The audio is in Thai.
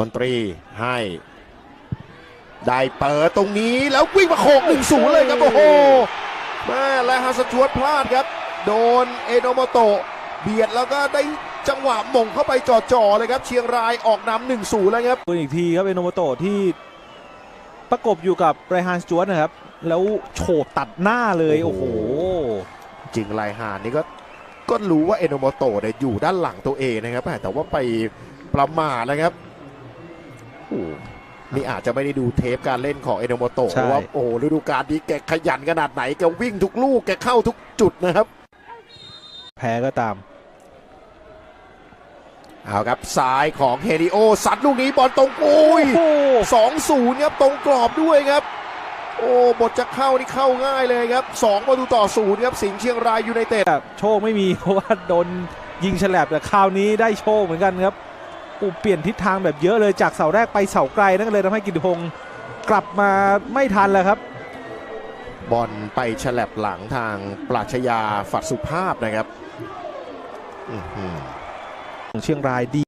มนตรีให้ ได้เปิดตรงนี้แล้ววิ่งมาโขกหนึ่งศูนย์เลยครับ โอ้โหแม่และฮัสจวดพลาดครับ โดนเอโนโมโตะเบียดแล้วก็ได้จังหวะหม่งเข้าไปจ่อๆเลยครับ เชียงรายออกนำหนึ่งศูนย์แล้วครับปืนอีกทีครับเอโนโมโตะที่ประกบอยู่กับไรฮานสจวตนะครับ แล้วโฉบตัดหน้าเลย โอ้โอ้โหโหจริงลายหานนี่ก็ก็รู้ว่าเอโนโมโตะเนี่ยอยู่ด้านหลังตัวเองนะครับแต่ว่าไปประมาทนะครับโอ้โห นี่อาจจะไม่ได้ดูเทปการเล่นของเอโนโมโตะใช่เพราะว่าโอ้โหฤดูกาลนี้แกขยันขนาดไหน แกวิ่งทุกลูก แกเข้าทุกจุดนะครับ แพ้ก็ตาม เอาครับซ้ายของเฮริโอสัดลูกนี้บอลตรงโอ้ยโอ้สองศูนย์ครับตรงกรอบด้วยครับ โอ้บทจะเข้านี่เข้าง่ายเลยครับสองประตูต่อศูนย์ครับสิงห์เชียงรายยูไนเต็ดแบบโชคไม่มีเพราะว่าโดนยิงฉลับแต่คราวนี้ได้โชคเหมือนกันครับ โอ้เปลี่ยนทิศทางแบบเยอะเลยจากเสาแรกไปเสาไกลนั่นก็เลยทำให้กิติพงศ์กลับมาไม่ทันแล้วครับ บอลไปฉลับหลังทางปราชญาฝัดสุภาพนะครับอื้อหือเชียงรายดี